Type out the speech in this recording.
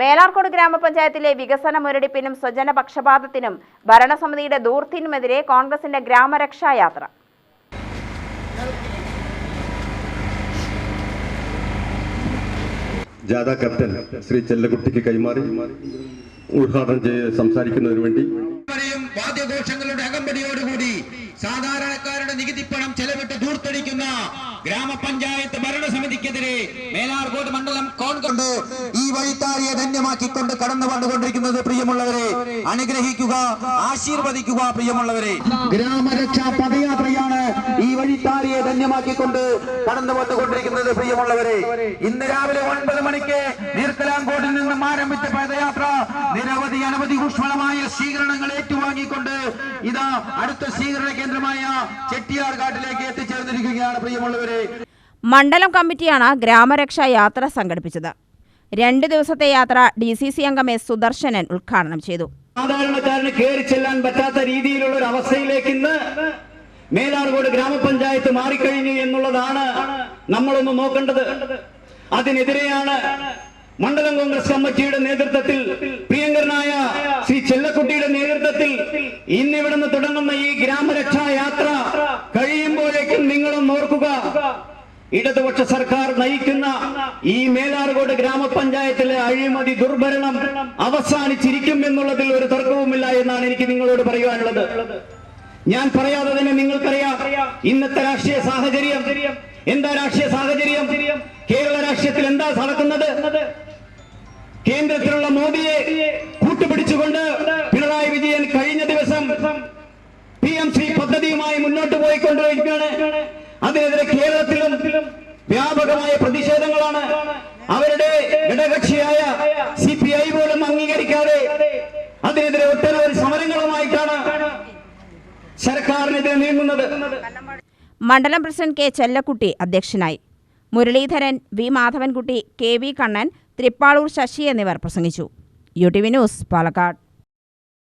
മേലാർക്കോട് ഗ്രാമപഞ്ചായത്തിലെ വികസന മുരടിപ്പിനും സ്വജന പക്ഷപാതത്തിനും ഭരണസമിതിയുടെ ദൂർത്തിനുമെതിരെ കോൺഗ്രസിന്റെ ഗ്രാമരക്ഷായാത്ര ജാഥ ക്യാപ്റ്റൻ ശ്രീ ചെല്ലക്കുട്ടിക്ക് കൈമാറി. ഉദ്ഘാടനം ചെയ്ത് സംസാരിക്കുന്നതിന് വേണ്ടി. വാദ്യഘോഷങ്ങളുടെ അകമ്പടിയോടുകൂടി സാധാരണക്കാരുടെ നികുതിപ്പണം ചെലവിട്ട് ദൂർത്തടിക്കുന്ന ഗ്രാമപഞ്ചായത്ത് ഭരണസമിതിക്കെതിരെ മേലാർകോട് മണ്ഡലം കോൺകൊണ്ട് ഈ വഴിത്താരിയെ ധന്യമാക്കിക്കൊണ്ട് കടന്നു വന്നുകൊണ്ടിരിക്കുന്നത് പ്രിയമുള്ളവരെ അനുഗ്രഹിക്കുക ആശീർവദിക്കുക പ്രിയമുള്ളവരെ. ഗ്രാമരക്ഷാ പദയാത്രയാണ് ഈ വഴിത്താരിയെ ധന്യമാക്കിക്കൊണ്ട് കടന്നു വന്നുകൊണ്ടിരിക്കുന്നത് പ്രിയമുള്ളവരെ. ഇന്ന് രാവിലെ ഒൻപത് മണിക്ക് നീർത്തലാംകോട്ടിൽ നിന്നും ആരംഭിച്ച പദയാത്ര നിരവധി അനവധി ഊഷ്മളമായ സ്വീകരണങ്ങൾ ഏറ്റുവാങ്ങിക്കൊണ്ട് ഇതാ അടുത്ത സ്വീകരണ കേന്ദ്രമായ ചെട്ടിയാർ ഘാട്ടിലേക്ക് എത്തിച്ചേർന്നിരിക്കുകയാണ് പ്രിയമുള്ളവരെ. മണ്ഡലം കമ്മിറ്റിയാണ് ഗ്രാമരക്ഷാ യാത്ര സംഘടിപ്പിച്ചത്. രണ്ട് ദിവസത്തെ യാത്ര ഡി സി സി അംഗം എസ് സുദർശനൻ ഉദ്ഘാടനം ചെയ്തു. സാധാരണക്കാരന് കയറി ചെല്ലാൻ പറ്റാത്ത രീതിയിലുള്ള ഒരു അവസ്ഥയിലേക്ക് ഇന്ന് മേലാർകോട് ഗ്രാമപഞ്ചായത്ത് മാറിക്കഴിഞ്ഞു എന്നുള്ളതാണ് നമ്മളൊന്ന് നോക്കേണ്ടത്. അതിനെതിരെയാണ് മണ്ഡലം കോൺഗ്രസ് കമ്മിറ്റിയുടെ നേതൃത്വത്തിൽ പ്രിയങ്കരനായ ശ്രീ ചെല്ലക്കുട്ടിയുടെ നേതൃത്വത്തിൽ ഇന്നിവിടുന്ന് തുടങ്ങുന്ന ഈ ഗ്രാമരക്ഷാ യാത്ര ഇടതുപക്ഷ സർക്കാർ നയിക്കുന്ന ഈ മേലാർകോട് ഗ്രാമപഞ്ചായത്തിലെ അഴിമതി ദുർഭരണം അവസാനിച്ചിരിക്കും എന്നുള്ളതിൽ ഒരു തർക്കവുമില്ല എന്നാണ് എനിക്ക് നിങ്ങളോട് പറയുവാനുള്ളത് ഞാൻ പറയാതെ തന്നെ നിങ്ങൾക്കറിയാം ഇന്നത്തെ രാഷ്ട്രീയ സാഹചര്യം എന്താ രാഷ്ട്രീയ സാഹചര്യം? കേരള രാഷ്ട്രീയത്തിൽ എന്താ നടക്കുന്നത്? കേന്ദ്രത്തിലുള്ള മോദിയെ കൂട്ടുപിടിച്ചുകൊണ്ട് പിണറായി വിജയൻ കഴിഞ്ഞ ദിവസം പി എം സി പദ്ധതിയുമായി മുന്നോട്ട് പോയിക്കൊണ്ടിരിക്കുകയാണ്. അതിനെതിരെ കേരളത്തിലും വ്യാപകമായ പ്രതിഷേധങ്ങളാണ് അവരുടെ ഘടകക്ഷിയായ സി പി ഐ പോലും അംഗീകരിക്കാതെ അതിനെതിരെ ഒട്ടനവധി സമരങ്ങളുമായിട്ടാണ് സർക്കാരിനെതിരെ നീങ്ങുന്നത്. മണ്ഡലം പ്രസിഡന്റ് കെ ചെല്ലക്കുട്ടി അധ്യക്ഷനായി. Muraleedharan V Madhavankutty K V Kannan Thrippalur Sasi എന്നിവർ പ്രസംഗിച്ചു. U T V news Palakkad.